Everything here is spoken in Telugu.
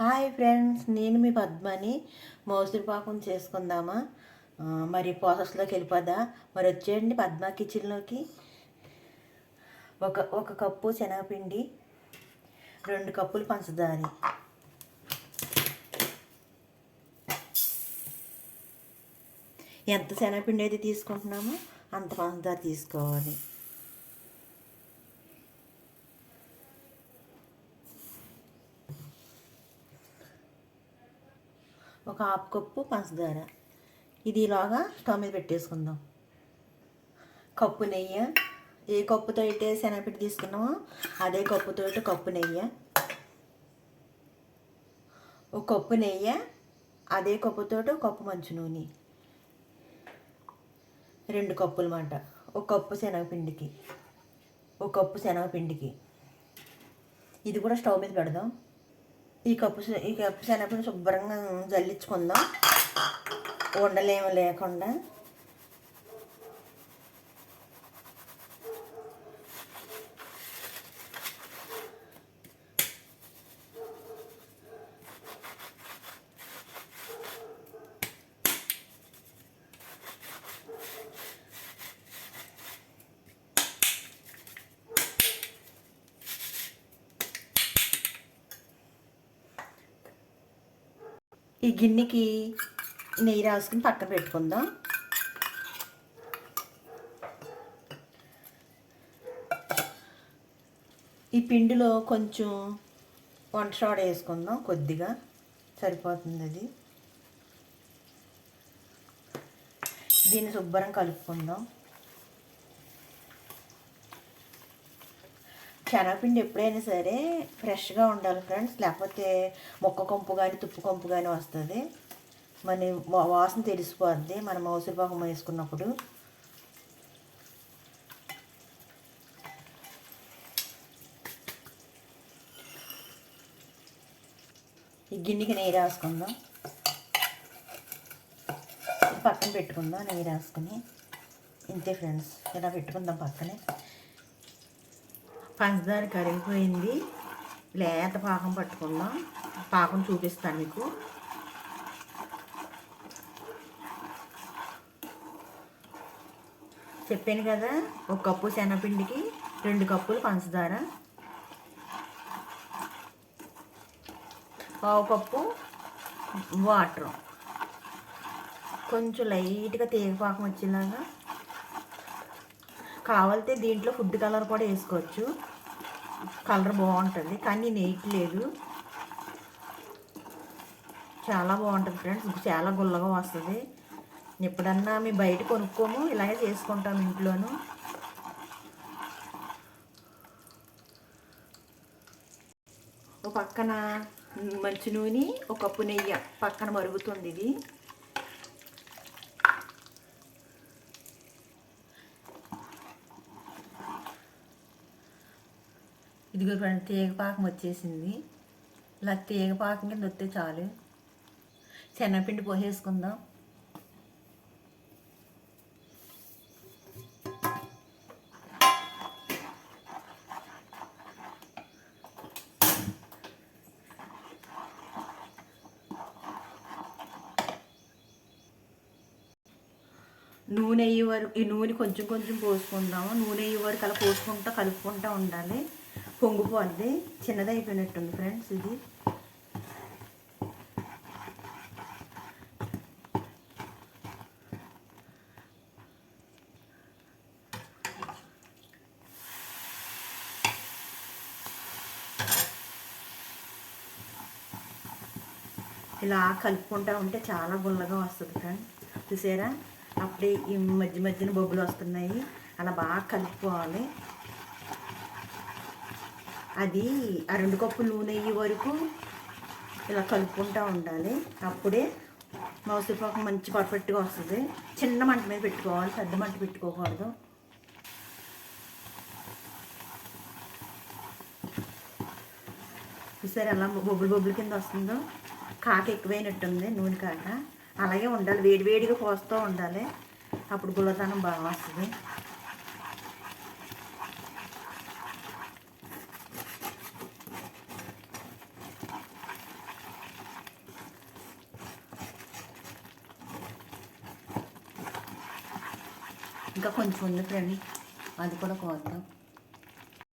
హాయ్ ఫ్రెండ్స్ నేను మీ పద్మని మోసరి పాకం చేసుకుందామా? మరి ప్రాసెస్లోకి వెళ్ళిపోదా? మరి వచ్చేయండి పద్మ కిచెన్లోకి. ఒక ఒక కప్పు శనగపిండి రెండు కప్పులు పంచదార. ఎంత శనగపిండి అయితే తీసుకుంటున్నామో అంత పంచదార తీసుకోవాలి. ఒక హాఫ్ కప్పు పంచదార ఇది ఇలాగా స్టవ్ మీద పెట్టేసుకుందాం. కప్పు నెయ్యి. ఏ కప్పుతో అయితే శనగపిండి తీసుకున్నామో అదే కప్పుతో కప్పు నెయ్యి. ఒక కప్పు నెయ్యి అదే కప్పుతో కప్పు మంచు నూనె. రెండు కప్పులు మాట. ఒక కప్పు శనగపిండికి. ఒక కప్పు శనగపిండికి. ఇది కూడా స్టవ్ మీద పెడదాం. ఈ కప్పు ఈ కప్పు శనగపిండి శుభ్రంగా జల్లించుకుందాం. ఉండలేము లేకుండా. ఈ గిన్నెకి నెయ్యి రాసుకుని పక్కన పెట్టుకుందాం. ఈ పిండిలో కొంచెం వంట షాడ్ వేసుకుందాం కొద్దిగా. సరిపోతుంది అది. దీన్ని శుభ్రం కలుపుకుందాం. శనగపిండి ఎప్పుడైనా సరే ఫ్రెష్గా ఉండాలి ఫ్రెండ్స్. లేకపోతే మొక్క కొంపు కానీ తుప్పు కొంపు కానీ వస్తుంది. మన వాసన తెలిసిపోద్ది. మనం మౌసిపాకం వేసుకున్నప్పుడు. ఈ గిన్నెకి నెయ్యి రాసుకుందాం. పక్కన పెట్టుకుందాం నెయ్యి రాసుకుని. ఇంతే ఫ్రెండ్స్. ఇలా పెట్టుకుందాం పక్కనే. పంచదార కరిగిపోయింది. లేత పాకం పట్టుకుందాం. పాకం చూపిస్తాను మీకు. చెప్పాను కదా ఒక కప్పు శనగపిండికి రెండు కప్పులు పంచదార. పావు కప్పు వాటర్. కొంచెం లైట్గా తేగపాకం వచ్చేలాగా కావాలితే దీంట్లో ఫుడ్ కలర్ కూడా వేసుకోవచ్చు. కలర్ బాగుంటుంది కానీ నేను వేయట్లేదు చాలా బాగుంటుంది ఫ్రెండ్స్ చాలా గుల్లగా వస్తుంది. ఎప్పుడన్నా మేము బయట కొనుక్కోము ఇలాగే చేసుకుంటాం ఇంట్లోనూ. ఒక పక్కన మంచి నూనె ఒక కప్పు నెయ్యి పక్కన మరుగుతుంది ఇది. ఇదిగో ఫ్రెండ్స్ తీగపాకం వచ్చేసింది. ఇలా తీగపాకం కింద వస్తే చాలు. శనగపిండి పోసేసుకుందాం. నూనె అయ్యే వరకు ఈ నూనె కొంచెం కొంచెం పోసుకుందాము. నూనె అయ్యే వరకు అలా పోసుకుంటా కలుపుకుంటూ ఉండాలి. పొంగిపోద్ది చిన్నదైపోయినట్టుంది ఫ్రెండ్స్ ఇది. ఇలా కలుపుకుంటూ ఉంటే చాలా గుల్లగా వస్తుంది ఫ్రెండ్ చూసారా? అప్పుడే ఈ మధ్య మధ్యన బొబ్బులు వస్తున్నాయి. అలా బాగా కలుపుకోవాలి. అది ఆ రెండు కప్పులు నూనె అయ్యే వరకు ఇలా కలుపుకుంటూ ఉండాలి. అప్పుడే మౌసపాకు మంచి పర్ఫెక్ట్గా వస్తుంది. చిన్న మంట మీద పెట్టుకోవాలి పెద్ద మంట పెట్టుకోకూడదు. చూసారు ఎలా బొబ్బులు బొబ్బుల కింద వస్తుందో? కాక ఎక్కువైనట్టుంది నూనె కాక. అలాగే ఉండాలి వేడి వేడిగా పోస్తూ ఉండాలి. అప్పుడు గులతనం బాగా వస్తుంది. ఇంకా కొంచెం ఉంది ఫ్రెండ్ అది కూడా కోద్దాం.